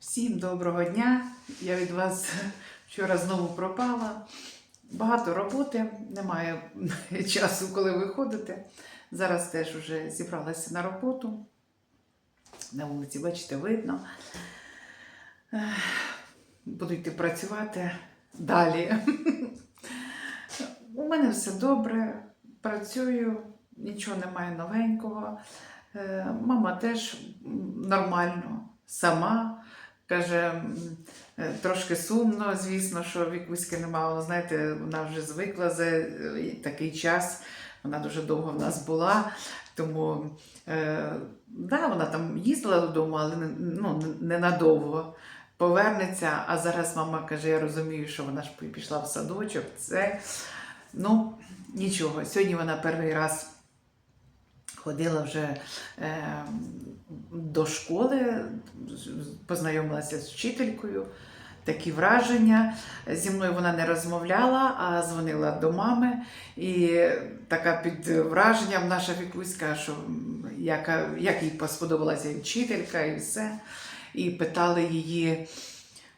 Всім доброго дня! Я від вас вчора знову пропала. Багато роботи, немає часу, коли виходити. Зараз теж вже зібралася на роботу. На вулиці, бачите, видно. Буду йти працювати далі. У мене все добре, працюю, нічого немає новенького. Е, Мама теж нормально, сама. Каже, е, трошки сумно, звісно, що вікуськи немає. але, Знаєте, вона вже звикла за е, такий час. Вона дуже довго в нас була. Тому е, да, вона там їздила додому, але ну, ненадовго. Повернеться, а зараз мама каже: я розумію, що вона ж пішла в садочок. Це ну нічого. Сьогодні вона перший раз ходила вже е, до школи, познайомилася з вчителькою. Такі враження. Зі мною вона не розмовляла, а дзвонила до мами. І така під враженням наша Вікуська, що яка, як їй сподобалася вчителька, і все. І питали її,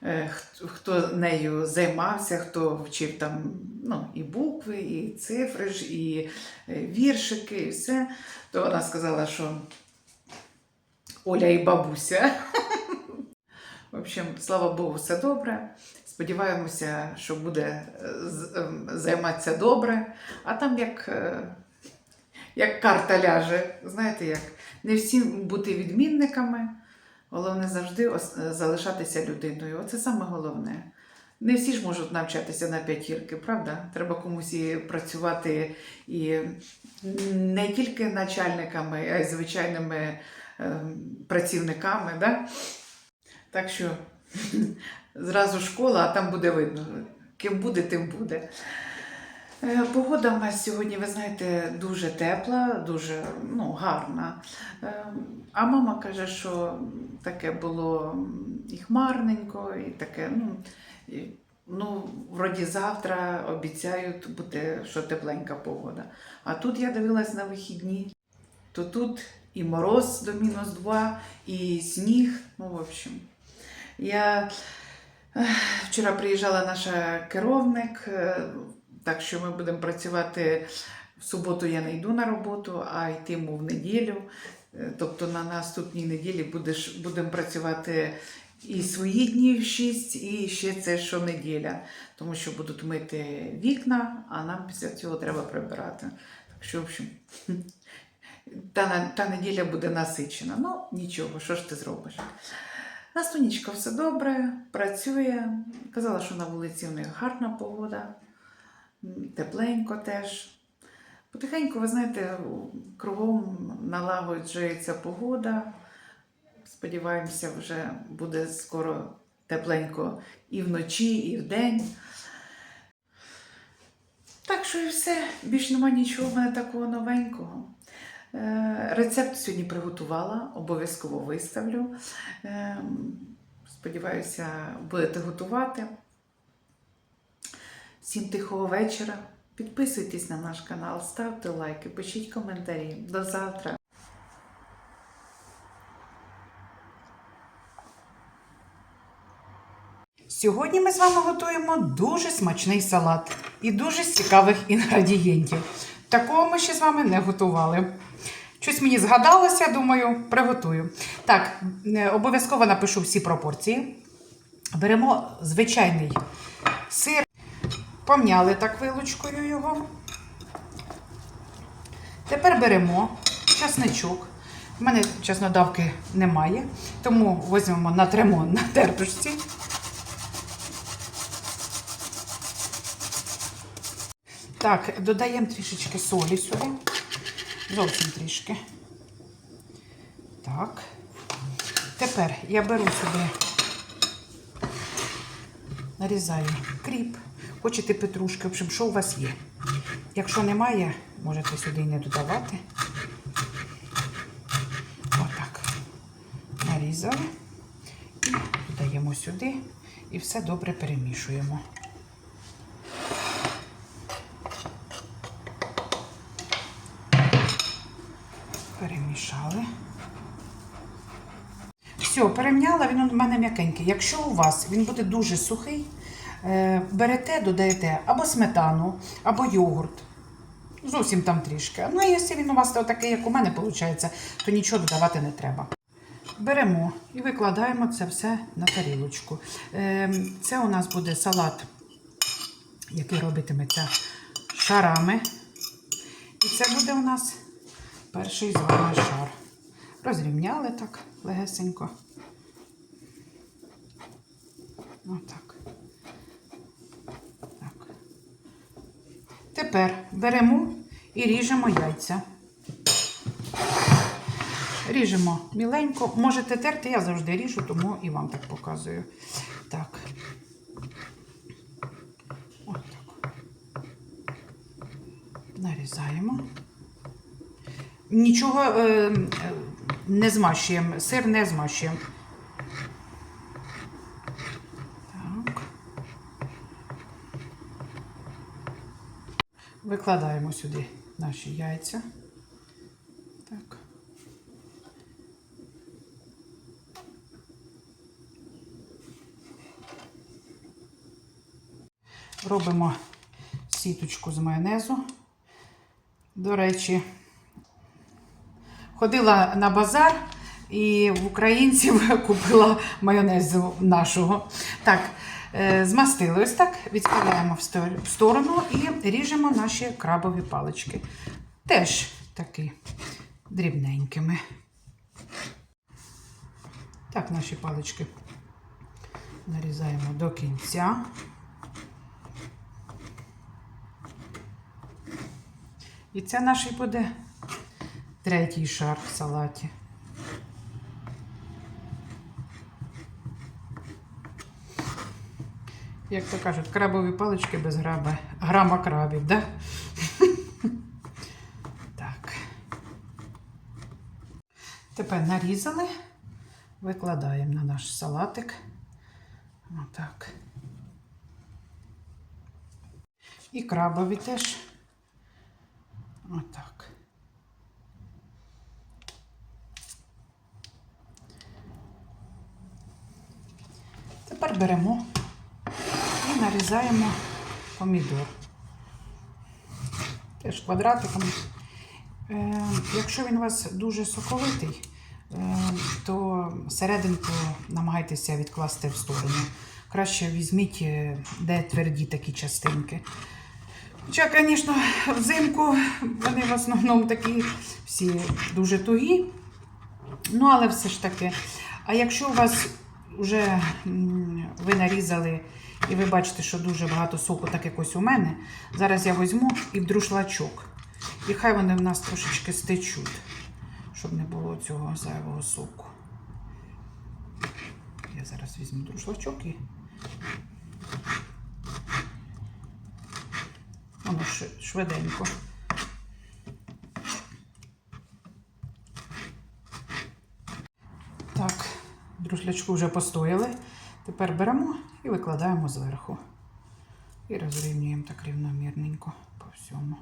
е, хто- хто нею займався, хто вчив там ну, і букви, і цифри, ж, і е, віршики, і все. То вона сказала, що Оля і бабуся. В общем, слава Богу, все добре. Сподіваємося, що буде е, ем, займатися добре. А там як, е, як карта ляже, знаєте як, не всім бути відмінниками, головне завжди е, залишатися людиною. Оце саме головне. Не всі ж можуть навчатися на п'ятірки, правда? Треба комусь і працювати і не тільки начальниками, а й звичайними ем, працівниками. Да? Так що зразу школа, а там буде видно. Ким буде, тим буде. Е, Погода в нас сьогодні, ви знаєте, дуже тепла, дуже ну, гарна. Е, А мама каже, що таке було і хмарненько, і таке, ну, ну вроді завтра обіцяють буде, що тепленька погода. А тут я дивилась на вихідні, то тут і мороз до мінус 2, і сніг. Ну, в общем. Я вчора приїжджала наша керівник, е, так що ми будемо працювати в суботу. Я не йду на роботу, а йтиму в неділю. Е, Тобто на наступній неділі будемо працювати і свої дні 6, і ще це щонеділя, тому що будуть мити вікна, а нам після цього треба прибирати. Так що, в общем, та, та неділя буде насичена. Ну, нічого, що ж ти зробиш? На Сонечка все добре, працює. Казала, що на вулиці в них гарна погода, тепленько теж. Потихеньку, ви знаєте, кругом налагоджується погода. Сподіваємося, вже буде скоро тепленько і вночі, і вдень. Так що і все, більш нема нічого в мене такого новенького. Е, Рецепт сьогодні приготувала, обов'язково виставлю. Е, Сподіваюся, будете готувати. Всім тихого вечора. Підписуйтесь на наш канал, ставте лайки, пишіть коментарі. До завтра. Сьогодні ми з вами готуємо дуже смачний салат і дуже цікавих інгредієнтів. Такого ми ще з вами не готували. Щось мені згадалося, думаю, приготую. Так, е, обов'язково напишу всі пропорції. Беремо звичайний сир, помняли так вилочкою його. Тепер беремо часничок. У мене чеснодавки немає, тому візьмемо натремо на тертушці. Так, додаємо трішечки солі сюди. Зовсім трішки. Так. Тепер я беру сюди, нарізаю кріп. Хочете петрушки, в що у вас є. Якщо немає, можете сюди і не додавати. Отак. Нарізали. І додаємо сюди і все добре перемішуємо. Все, перемняла, він у мене м'якенький. Якщо у вас він буде дуже сухий, е, берете, додаєте або сметану, або йогурт. Зовсім там трішки. Ну, а якщо він у вас такий, як у мене виходить, то нічого додавати не треба. Беремо і викладаємо це все на тарілочку. Ем, Це у нас буде салат, який робитиметься шарами. І це буде у нас перший з вами шар. Розрівняли так легесенько. Отак. Так. Тепер беремо і ріжемо яйця. Ріжемо міленько. Можете терти, я завжди ріжу, тому і вам так показую. Так. От так. Нарізаємо. Нічого е, не змащуємо, сир не змащуємо. Так. Викладаємо сюди наші яйця. Так. Робимо сіточку з майонезу. До речі, ходила на базар і в українців купила майонезу нашого. Так, е, змастили ось так, відставляємо в сторону і ріжемо наші крабові палички. Теж такі дрібненькими. Так, наші палички нарізаємо до кінця. І це наш буде третій шар в салаті. Як то кажуть, крабові палички без граба, грама крабів, да? Так. Тепер нарізали, викладаємо на наш салатик. Отак. І крабові теж. Отак. Тепер беремо і нарізаємо помідор. Теж квадратиком. Е, якщо він у вас дуже соковитий, е, то серединку намагайтеся відкласти в сторону. Краще візьміть, е, де тверді такі частинки. Хоча, звісно, взимку вони в основному такі всі дуже тугі. Ну, але все ж таки. А якщо у вас вже ви нарізали і ви бачите, що дуже багато соку, так якось у мене, зараз я візьму і в друшлачок. І хай вони в нас трошечки стечуть, щоб не було цього зайвого соку. Я зараз візьму друшлачок і Воно швиденько. Так, друшлячку вже постояли. Тепер беремо і викладаємо зверху. І розрівнюємо так рівномірненько по всьому.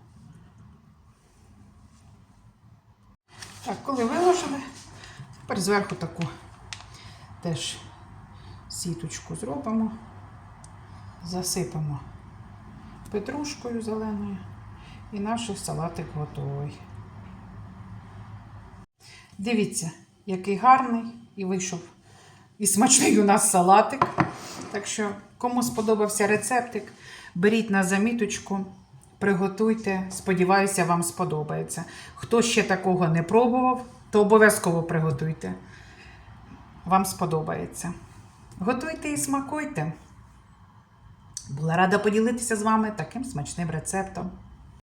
Так, коли виложили, тепер зверху таку теж сіточку зробимо, засипемо петрушкою зеленою. І наш салатик готовий. Дивіться, який гарний і вийшов і смачний у нас салатик. Так що, кому сподобався рецептик, беріть на заміточку, приготуйте. Сподіваюся, вам сподобається. Хто ще такого не пробував, то обов'язково приготуйте. Вам сподобається. Готуйте і смакуйте. Була рада поділитися з вами таким смачним рецептом.